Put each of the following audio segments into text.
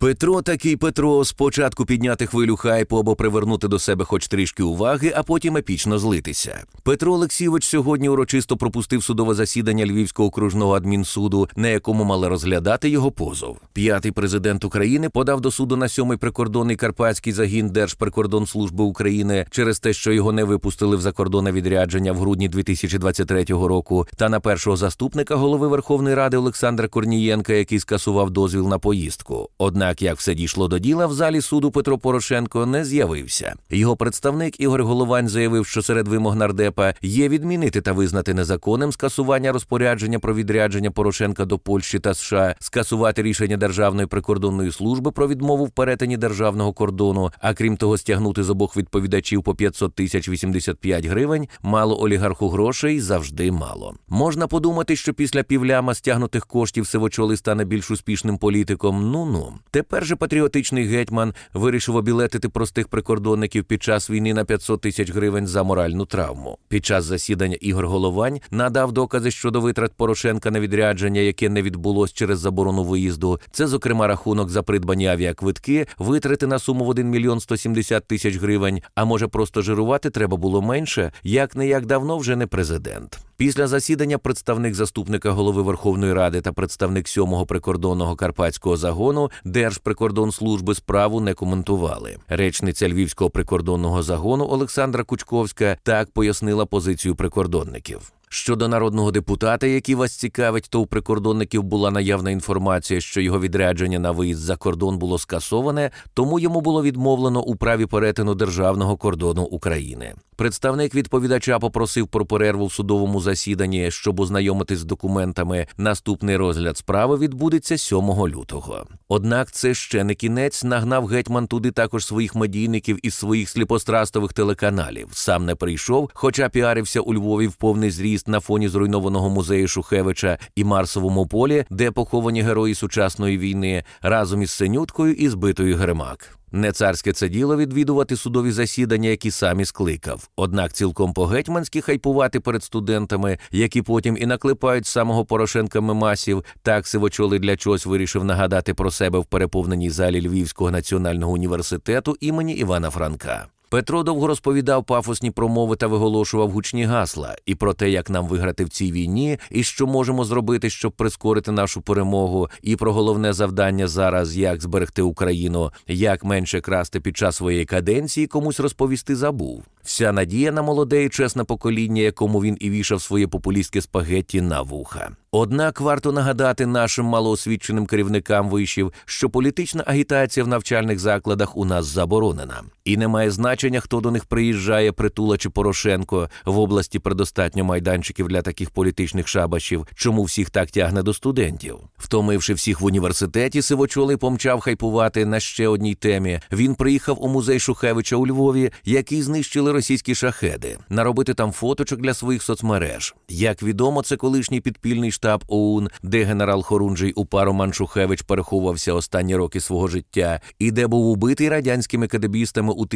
Петро такий Петро спочатку підняти хвилю хайпу або привернути до себе хоч трішки уваги, а потім епічно злитися. Петро Олексійович сьогодні урочисто пропустив судове засідання Львівського окружного адмінсуду, на якому мали розглядати його позов. П'ятий президент України подав до суду на сьомий прикордонний карпатський загін Держприкордонслужби України через те, що його не випустили в закордонне відрядження в грудні 2023 року, та на першого заступника голови Верховної Ради Олександра Корнієнка, який скасував дозвіл на поїздку. Однак, як все дійшло до діла, в залі суду Петро Порошенко не з'явився. Його представник Ігор Головань заявив, що серед вимог нардепа є відмінити та визнати незаконним скасування розпорядження про відрядження Порошенка до Польщі та США, скасувати рішення Державної прикордонної служби про відмову в перетині державного кордону, а крім того, стягнути з обох відповідачів по 500 тисяч 85 гривень. Мало олігарху грошей завжди мало. Можна подумати, що після півляма стягнутих коштів Сивочоли стане більш успішним політиком. Ну ну тепер же патріотичний гетьман вирішив обілетити простих прикордонників під час війни на 500 тисяч гривень за моральну травму. Під час засідання Ігор Головань надав докази щодо витрат Порошенка на відрядження, яке не відбулось через заборону виїзду. Це, зокрема, рахунок за придбані авіаквитки, витрати на суму в 1 мільйон 170 тисяч гривень. А може просто жирувати треба було менше, як не як давно вже не президент. Після засідання представник заступника голови Верховної Ради та представник сьомого прикордонного карпатського загону Держприкордонслужби справу не коментували. Речниця Львівського прикордонного загону Олександра Кучковська так пояснила позицію прикордонників. Щодо народного депутата, який вас цікавить, то у прикордонників була наявна інформація, що його відрядження на виїзд за кордон було скасоване, тому йому було відмовлено у праві перетину державного кордону України. Представник відповідача попросив про перерву в судовому засіданні, щоб ознайомитись з документами. Наступний розгляд справи відбудеться 7 лютого. Однак це ще не кінець. Нагнав гетьман туди також своїх медійників із своїх сліпострастових телеканалів. Сам не прийшов, хоча піарився у Львові в повний зріст на фоні зруйнованого музею Шухевича і Марсовому полі, де поховані герої сучасної війни, разом із Синюткою і збитою Гремак. Не царське це діло відвідувати судові засідання, які самі скликав. Однак цілком по-гетьманськи хайпувати перед студентами, які потім і наклепають самого Порошенка мемасів, так сивочоли для чогось вирішив нагадати про себе в переповненій залі Львівського національного університету імені Івана Франка. Петро довго розповідав пафосні промови та виголошував гучні гасла і про те, як нам виграти в цій війні, і що можемо зробити, щоб прискорити нашу перемогу, і про головне завдання зараз, як зберегти Україну, як менше красти під час своєї каденції, комусь розповісти забув. Вся надія на молоде і чесне покоління, якому він і вішав своє популістське спагетті на вуха. Однак варто нагадати нашим малоосвіченим керівникам вишів, що політична агітація в навчальних закладах у нас заборонена, і не має значення, хто до них приїжджає, притула чи Порошенко. В області предостатньо майданчиків для таких політичних шабашів, чому всіх так тягне до студентів. Втомивши всіх в університеті, сивочолий помчав хайпувати на ще одній темі. Він приїхав у музей Шухевича у Львові, який знищили російські шахеди, наробити там фоточок для своїх соцмереж. Як відомо, це колишній підпільний штаб ОУН, де генерал Хорунжий Упа Роман Шухевич переховувався останні роки свого життя, і де був убитий радянськими кадебістами у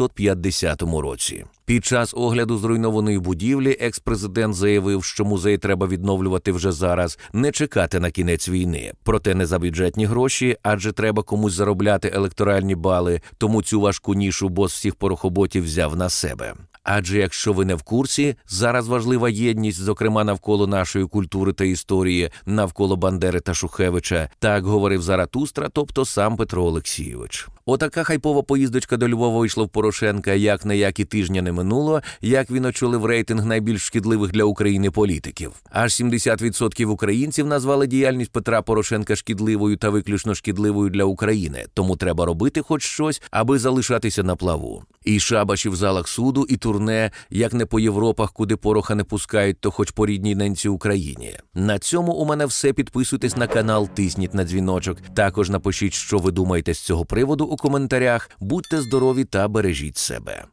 1950 році. Під час огляду зруйнованої будівлі екс-президент заявив, що музей треба відновлювати вже зараз, не чекати на кінець війни. Проте не за бюджетні гроші, адже треба комусь заробляти електоральні бали. Тому цю важку нішу бос всіх порохоботів взяв на себе. Адже якщо ви не в курсі, зараз важлива єдність, зокрема навколо нашої культури та історії, навколо Бандери та Шухевича, так говорив Заратустра, тобто сам Петро Олексійович. Отака хайпова поїздочка до Львова вийшла в Порошенка, як не як і тижня не минуло, як він очолив рейтинг найбільш шкідливих для України політиків. Аж 70% українців назвали діяльність Петра Порошенка шкідливою та виключно шкідливою для України. Тому треба робити хоч щось, аби залишатися на плаву. І шабаші в залах суду, і турне, як не по Європах, куди пороха не пускають, то хоч по рідній ненці Україні. На цьому у мене все. Підписуйтесь на канал, тисніть на дзвіночок. Також напишіть, що ви думаєте з цього приводу у коментарях. Будьте здорові та бережіть себе.